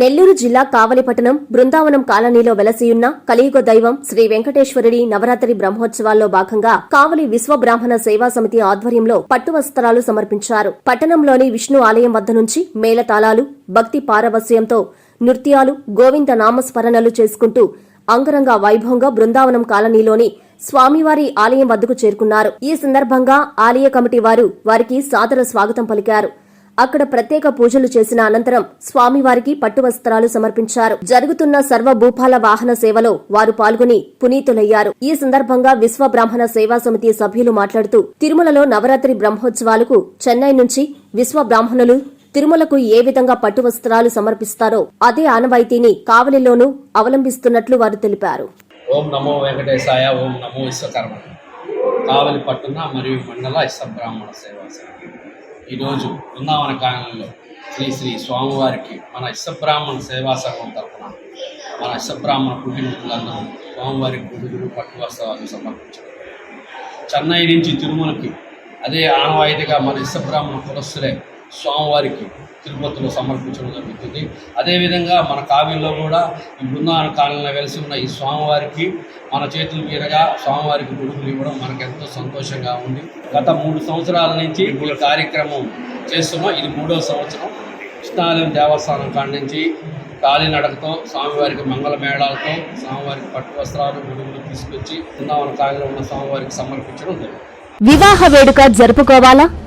నెల్లూరు జిల్లా కావలిపట్టణం బృందావనం కాలనీలో వెలసియున్న కలియుగ దైవం శ్రీ వెంకటేశ్వరుడి నవరాత్రి బ్రహ్మోత్సవాల్లో భాగంగా కావలి విశ్వ బ్రాహ్మణ సేవా సమితి ఆధ్వర్యంలో పట్టు వస్త్రాలు సమర్పించారు. పట్టణంలోని విష్ణు ఆలయం వద్ద నుంచి మేళతాళాలు భక్తి పారవస్యంతో నృత్యాలు గోవింద నామస్మరణలు చేసుకుంటూ అంగరంగ వైభవంగా బృందావనం కాలనీలోని స్వామివారి ఆలయం వద్దకు చేరుకున్నారు. ఈ సందర్భంగా ఆలయ కమిటీ వారు వారికి సాదర స్వాగతం పలికారు. అక్కడ ప్రత్యేక పూజలు చేసిన అనంతరం స్వామివారికి పట్టువస్త్రాలు సమర్పించారు. జరుగుతున్న సర్వ భూపాల వాహన సేవలో వారు పాల్గొని పునీతులయ్యారు. ఈ సందర్భంగా విశ్వ బ్రాహ్మణ సేవా సమితి సభ్యులు మాట్లాడుతూ తిరుమలలో నవరాత్రి బ్రహ్మోత్సవాలకు చెన్నై నుంచి విశ్వ బ్రాహ్మణులు తిరుమలకు ఏ విధంగా పట్టు వస్త్రాలు సమర్పిస్తారో అదే ఆనవాయితీని కావలిలోనూ అవలంబిస్తున్నట్లు వారు తెలిపారు. ఓం నమో వెంకటేశాయ ఓం నమో విశ్వకర్మ కావలి పట్టున మరియు మండల ఇష్ట బ్రాహ్మణ సేవా ఈరోజు బృందావన కాలంలో శ్రీ శ్రీ స్వామివారికి మన ఇష్టబ్రాహ్మణ సేవా సంఘం తరఫున మన ఇష్టబ్రాహ్మణ కుటుంబీకులందరూ స్వామివారికి గుడుగులు పట్టు వస్త్రాలు సమర్పించారు చెన్నై నుంచి తిరుమలకి అదే ఆనవాయితీగా మన ఇష్టబ్రాహ్మణ కులస్తులే స్వామివారికి తిరుపతిలో సమర్పించడం జరుగుతుంది. అదేవిధంగా మన కావ్యంలో కూడా ఈ బృందావన కాలంలో వెలిసి ఉన్న ఈ స్వామివారికి మన చేతులు మీదుగా స్వామివారికి గుడుగులు ఇవ్వడం మనకు ఎంతో సంతోషంగా ఉంది. గత మూడు సంవత్సరాల నుంచి ఈ కార్యక్రమం చేస్తున్నాం. ఇది మూడో సంవత్సరం. కృష్ణాలయం దేవస్థానం కాడి నుంచి కాలినడకతో స్వామివారికి మంగళ మేళాలతో స్వామివారికి పట్టు వస్త్రాలు గుడుగులు తీసుకొచ్చి బృందావన కాలంలో ఉన్న స్వామివారికి సమర్పించడం జరుగుతుంది వివాహ వేడుక జరుపుకోవాలా?